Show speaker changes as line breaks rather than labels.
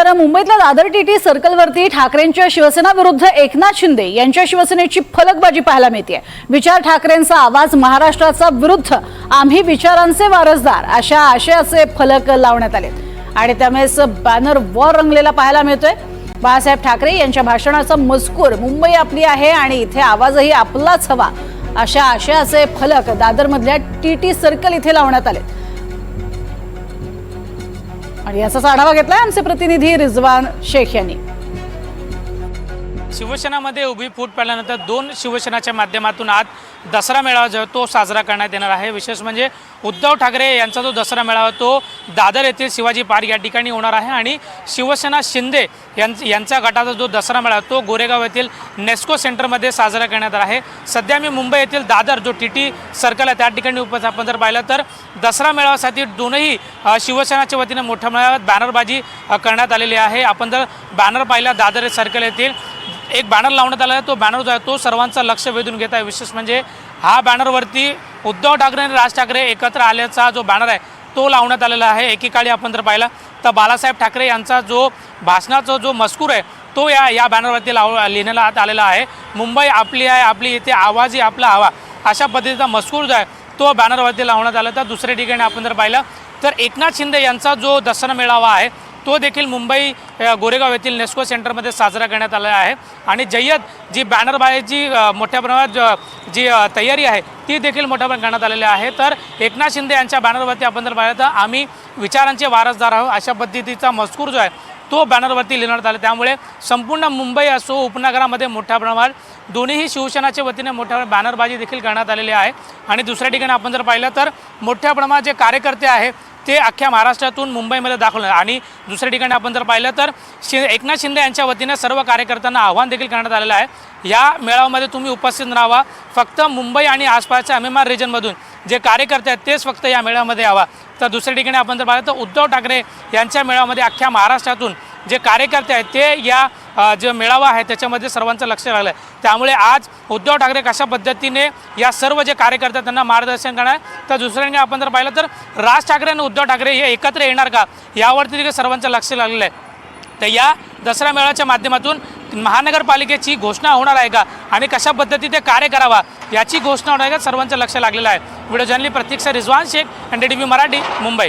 तर मुंबईतल्या दादर टीटी सर्कलवरती ठाकरेंच्या शिवसेना विरुद्ध एकनाथ शिंदे यांच्या शिवसेनेची फलकबाजी पाहायला मिळते विचार ठाकरेंचा आवाज महाराष्ट्राचा विरुद्ध. आम्ही विचारांचे वारसदार. अशा आशयाचे फलक लावण्यात आले आणि त्यामुळेच बॅनर वॉर रंगलेला पाहायला मिळतोय. बाळासाहेब ठाकरे यांच्या भाषणाचा मजकूर मुंबई आपली आहे आणि इथे आवाजही आपलाच हवा. अशा आशयाचे फलक दादरमधल्या टी टी सर्कल इथे लावण्यात आले आणि याचाच आढावा घेतलाय आमचे प्रतिनिधी रिजवान शेख यांनी.
शिवसेनामध्ये उभी फूट पडल्यानंतर दोन शिवसेनाच्या माध्यमातून आज दसरा मेळावा जो आहे तो साजरा करण्यात येणार आहे. विशेष म्हणजे उद्धव ठाकरे यांचा जो दसरा मेळावा तो दादर येथील शिवाजी पार्क या ठिकाणी होणार आहे आणि शिवसेना शिंदे यां यांचा गटाचा जो दसरा मेळावा तो गोरेगाव येथील नेस्को सेंटरमध्ये साजरा करण्यात आला आहे. सध्या मी मुंबई येथील दादर जो टी टी सर्कल आहे त्या ठिकाणी उपस्थित आपण जर पाहिलं तर दसरा मेळाव्यासाठी दोनही शिवसेनाच्या वतीने मोठ्या मेळाव्यात बॅनरबाजी करण्यात आलेली आहे. आपण जर बॅनर पाहिला दादर सर्कल येथील एक बॅनर लावण्यात आला आहे. तो बॅनर जो आहे तो सर्वांचं लक्ष वेधून घेत आहे. विशेष म्हणजे हा बॅनरवरती उद्धव ठाकरे आणि राज ठाकरे एकत्र आल्याचा जो बॅनर आहे तो लावण्यात आलेला आहे. एकेकाळी आपण जर पाहिला तर बाळासाहेब ठाकरे यांचा जो भाषणाचा जो मजकूर आहे तो या या बॅनरवरती लाव लिहिण्यात आलेला आहे. मुंबई आपली आहे आपली इथे आवाजही आपला हवा. अशा पद्धतीचा मजकूर जो आहे तो बॅनरवरती लावण्यात आला. तर दुसऱ्या ठिकाणी आपण जर पाहिलं तर एकनाथ शिंदे यांचा जो दसरा मेळावा आहे तो देखील मुंबई गोरेगाव येथील नेस्को सेंटरमध्ये साजरा करण्यात आला आहे. आणि जय्यत जी बॅनरबाजीची अ, मोठ्या प्रमाणात जी तयारी आहे ती देखील मोठ्या प्रमाणात करण्यात आलेली आहे. तर एकनाथ शिंदे यांच्या बॅनरवरती आपण जर पाहिलं तर आम्ही विचारांचे वारसदार आहोत. अशा पद्धतीचा मजकूर जो आहे तो बॅनरवरती लिहिण्यात आला. त्यामुळे संपूर्ण मुंबई असो उपनगरामध्ये मोठ्या प्रमाणात दोन्हीही शिवसेनाच्या वतीने मोठ्या बॅनरबाजी देखील करण्यात आलेली आहे. आणि दुसऱ्या ठिकाणी आपण जर पाहिलं तर मोठ्या प्रमाणात जे कार्यकर्ते आहे ते अख्ख्या महाराष्ट्रातून मुंबईमध्ये दाखवलं आणि दुसऱ्या ठिकाणी आपण जर पाहिलं तर शि एकनाथ शिंदे यांच्या वतीने सर्व कार्यकर्त्यांना आव्हान देखील करण्यात आलेलं आहे. या मेळाव्यामध्ये तुम्ही उपस्थित राहावा. फक्त मुंबई आणि आसपासच्या अमेमार रिजनमधून जे कार्यकर्ते आहेत तेच फक्त या मेळाव्यामध्ये यावा. तर दुसऱ्या ठिकाणी आपण जर पाहिलं तर उद्धव ठाकरे यांच्या मेळाव्यामध्ये अख्ख्या महाराष्ट्रातून जे कार्यकर्ते आहेत ते या जे मेळावा आहे त्याच्यामध्ये सर्वांचं लक्ष लागलं आहे त्यामुळे आज उद्धव ठाकरे कशा पद्धतीने या सर्व जे कार्यकर्ते त्यांना मार्गदर्शन करणार आहे. तर दुसऱ्यांना आपण जर पाहिलं तर राज ठाकरे आणि उद्धव ठाकरे हे एकत्र येणार का? यावरती देखील सर्वांचं लक्ष लागलेलं आहे. तर या दसरा मेळाव्याच्या माध्यमातून महानगरपालिकेची घोषणा होणार आहे का? आणि कशा पद्धतीने कार्य करावा? याची घोषणा होणार आहे का? सर्वांचं लक्ष लागलेलं आहे. Video journalist Pratiksha Rizwan Shaikh N D T V Marathi Mumbai.